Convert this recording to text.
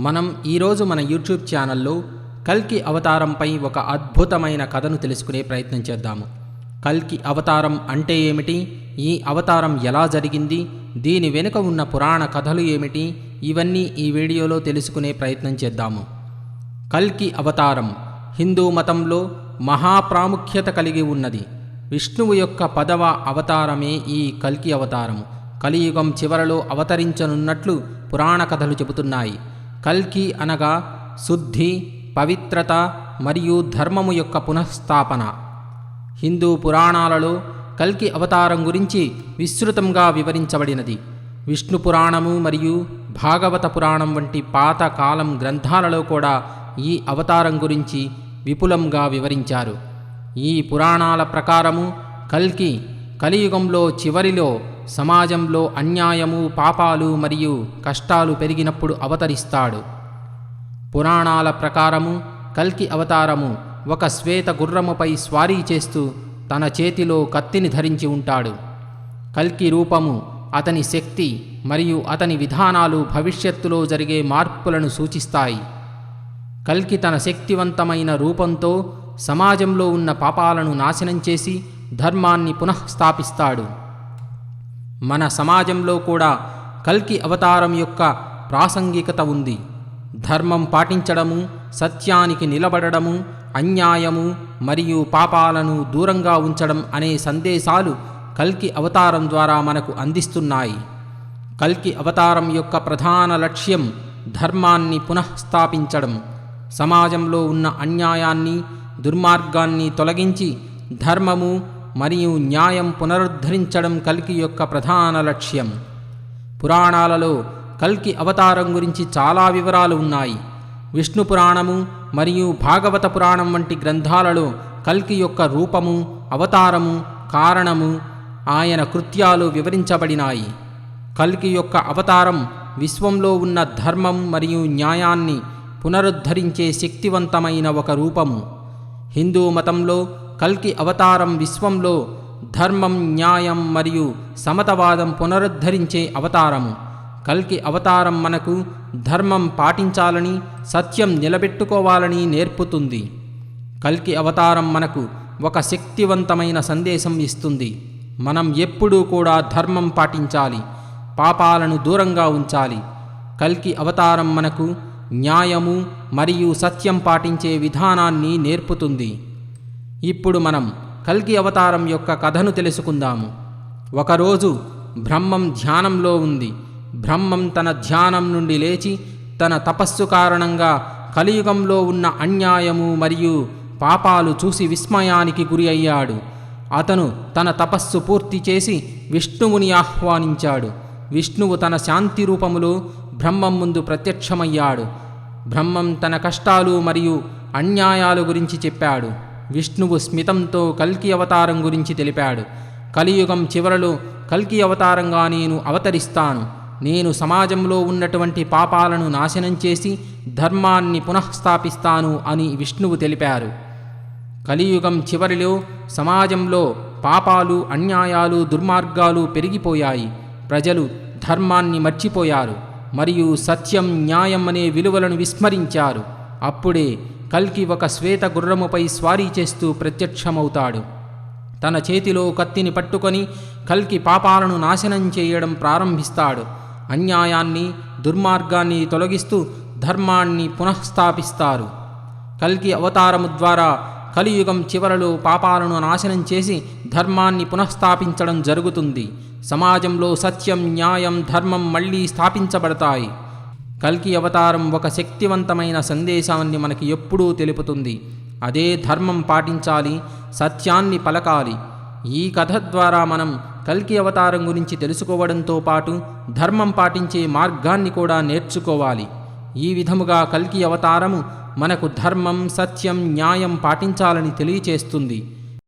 మనం ఈరోజు మన యూట్యూబ్ ఛానల్లో కల్కి అవతారంపై ఒక అద్భుతమైన కథను తెలుసుకునే ప్రయత్నం చేద్దాము. కల్కి అవతారం అంటే ఏమిటి? ఈ అవతారం ఎలా జరిగింది? దీని వెనుక ఉన్న పురాణ కథలు ఏమిటి? ఇవన్నీ ఈ వీడియోలో తెలుసుకునే ప్రయత్నం చేద్దాము. కల్కి అవతారం హిందూ మతంలో మహాప్రాముఖ్యత కలిగి ఉన్నది. విష్ణువు యొక్క పదవ అవతారమే ఈ కల్కి అవతారము కలియుగం చివరలో అవతరించనున్నట్లు పురాణ కథలు చెబుతున్నాయి. కల్కి అనగా శుద్ధి పవిత్రత మరియు ధర్మము యొక్క పునఃస్థాపన. హిందూ పురాణాలలో కల్కి అవతారం గురించి విస్తృతంగా వివరించబడినది. విష్ణు పురాణము మరియు భాగవత పురాణం వంటి పాత కాలం గ్రంథాలలో కూడా ఈ అవతారం గురించి విపులంగా వివరించారు. ఈ పురాణాల ప్రకారము కల్కి కలియుగంలో చివరిలో సమాజంలో అన్యాయము పాపాలు మరియు కష్టాలు పెరిగినప్పుడు అవతరిస్తాడు. పురాణాల ప్రకారము కల్కి అవతారము ఒక శ్వేత గుర్రముపై స్వారీ చేస్తూ తన చేతిలో కత్తిని ధరించి ఉంటాడు. కల్కి రూపము అతని శక్తి మరియు అతని విధానాలు భవిష్యత్తులో జరిగే మార్పులను సూచిస్తాయి. కల్కి తన శక్తివంతమైన రూపంతో సమాజంలో ఉన్న పాపాలను నాశనం చేసి ధర్మాన్ని పునఃస్థాపిస్తాడు. మన సమాజంలో కూడా కల్కి అవతారం యొక్క ప్రాసంగికత ఉంది. ధర్మం పాటించడము సత్యానికి నిలబడడము అన్యాయము మరియు పాపాలను దూరంగా ఉంచడం అనే సందేశాలు కల్కి అవతారం ద్వారా మనకు అందిస్తున్నాయి. కల్కి అవతారం యొక్క ప్రధాన లక్ష్యం ధర్మాన్ని పునఃస్థాపించడం. సమాజంలో ఉన్న అన్యాయాన్ని దుర్మార్గాన్ని తొలగించి ధర్మము మరియు న్యాయం పునరుద్ధరించడం కల్కి యొక్క ప్రధాన లక్ష్యం. పురాణాలలో కల్కి అవతారం గురించి చాలా వివరాలు ఉన్నాయి. విష్ణు పురాణము మరియు భాగవత పురాణం వంటి గ్రంథాలలో కల్కి యొక్క రూపము అవతారము కారణము ఆయన కృత్యాలు వివరించబడినాయి. కల్కి యొక్క అవతారం విశ్వంలో ఉన్న ధర్మం మరియు న్యాయాన్ని పునరుద్ధరించే శక్తివంతమైన ఒక రూపము. హిందూ మతంలో కల్కి అవతారం విశ్వంలో ధర్మం న్యాయం మరియు సమతవాదం పునరుద్ధరించే అవతారము. కల్కి అవతారం మనకు ధర్మం పాటించాలని సత్యం నిలబెట్టుకోవాలని నేర్పుతుంది. కల్కి అవతారం మనకు ఒక శక్తివంతమైన సందేశం ఇస్తుంది. మనం ఎప్పుడూ కూడా ధర్మం పాటించాలి పాపాలను దూరంగా ఉంచాలి. కల్కి అవతారం మనకు న్యాయము మరియు సత్యం పాటించే విధానాన్ని నేర్పుతుంది. ఇప్పుడు మనం కల్కి అవతారం యొక్క కథను తెలుసుకుందాము. ఒకరోజు బ్రహ్మం ధ్యానంలో ఉంది. బ్రహ్మం తన ధ్యానం నుండి లేచి తన తపస్సు కారణంగా కలియుగంలో ఉన్న అన్యాయము మరియు పాపాలు చూసి విస్మయానికి గురి అయ్యాడు. అతను తన తపస్సు పూర్తి చేసి విష్ణువుని ఆహ్వానించాడు. విష్ణువు తన శాంతి రూపములో బ్రహ్మం ముందు ప్రత్యక్షమయ్యాడు. బ్రహ్మం తన కష్టాలు మరియు అన్యాయాలు గురించి చెప్పాడు. విష్ణువు స్మితంతో కల్కి అవతారం గురించి తెలిపాడు. కలియుగం చివరలో కల్కి అవతారంగా నేను అవతరిస్తాను. నేను సమాజంలో ఉన్నటువంటి పాపాలను నాశనం చేసి ధర్మాన్ని పునఃస్థాపిస్తాను అని విష్ణువు తెలిపారు. కలియుగం చివరిలో సమాజంలో పాపాలు అన్యాయాలు దుర్మార్గాలు పెరిగిపోయాయి. ప్రజలు ధర్మాన్ని మర్చిపోయారు. మరియు సత్యం న్యాయం అనే విలువలను విస్మరించారు. అప్పుడే కల్కి ఒక శ్వేత గుర్రముపై స్వారీ చేస్తూ ప్రత్యక్షమవుతాడు. తన చేతిలో కత్తిని పట్టుకొని కల్కి పాపాలను నాశనం చేయడం ప్రారంభిస్తాడు. అన్యాయాన్ని దుర్మార్గాన్ని తొలగిస్తూ ధర్మాన్ని పునఃస్థాపిస్తారు. కల్కి అవతారము ద్వారా కలియుగం చివరలో పాపాలను నాశనం చేసి ధర్మాన్ని పునఃస్థాపించడం జరుగుతుంది. సమాజంలో సత్యం న్యాయం ధర్మం మళ్ళీ స్థాపించబడతాయి. కల్కి అవతారం ఒక శక్తివంతమైన సందేశాన్ని మనకి ఎప్పుడూ తెలుపుతుంది. అదే ధర్మం పాటించాలి సత్యాన్ని పలకాలి. ఈ కథ ద్వారా మనం కల్కి అవతారం గురించి తెలుసుకోవడంతో పాటు ధర్మం పాటించే మార్గాన్ని కూడా నేర్చుకోవాలి. ఈ విధముగా కల్కి అవతారము మనకు ధర్మం సత్యం న్యాయం పాటించాలని తెలియచేస్తుంది.